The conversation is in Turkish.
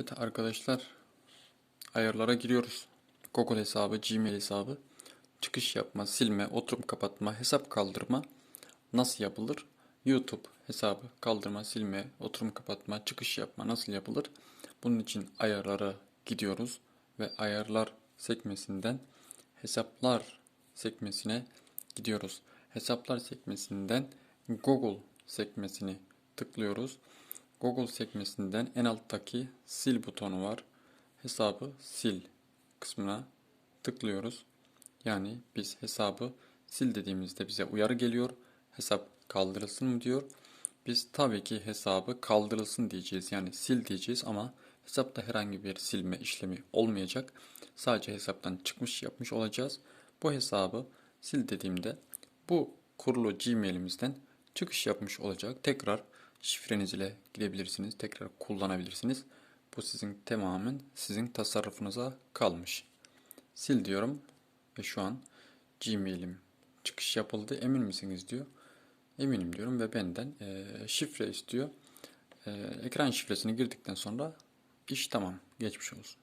Evet arkadaşlar ayarlara giriyoruz. Google hesabı, Gmail hesabı, çıkış yapma, silme, oturum kapatma, hesap kaldırma nasıl yapılır? YouTube hesabı kaldırma, silme, oturum kapatma, çıkış yapma nasıl yapılır? Bunun için ayarlara gidiyoruz ve ayarlar sekmesinden hesaplar sekmesine gidiyoruz. Hesaplar sekmesinden Google sekmesini tıklıyoruz. Google sekmesinden en alttaki sil butonu var. Hesabı sil kısmına tıklıyoruz. Yani biz hesabı sil dediğimizde bize uyarı geliyor. Hesap kaldırılsın mı diyor. Biz tabii ki hesabı kaldırılsın diyeceğiz. Yani sil diyeceğiz ama hesapta herhangi bir silme işlemi olmayacak. Sadece hesaptan çıkmış yapmış olacağız. Bu hesabı sil dediğimde bu kurulu Gmail'imizden çıkış yapmış olacak. Tekrar şifreniz ile gidebilirsiniz. Tekrar kullanabilirsiniz. Bu sizin tamamen sizin tasarrufunuza kalmış. Sil diyorum ve şu an Gmail'im çıkış yapıldı. Emin misiniz diyor. Eminim diyorum ve benden eee, şifre istiyor. Eee, ekran şifresini girdikten sonra iş tamam. Geçmiş olsun.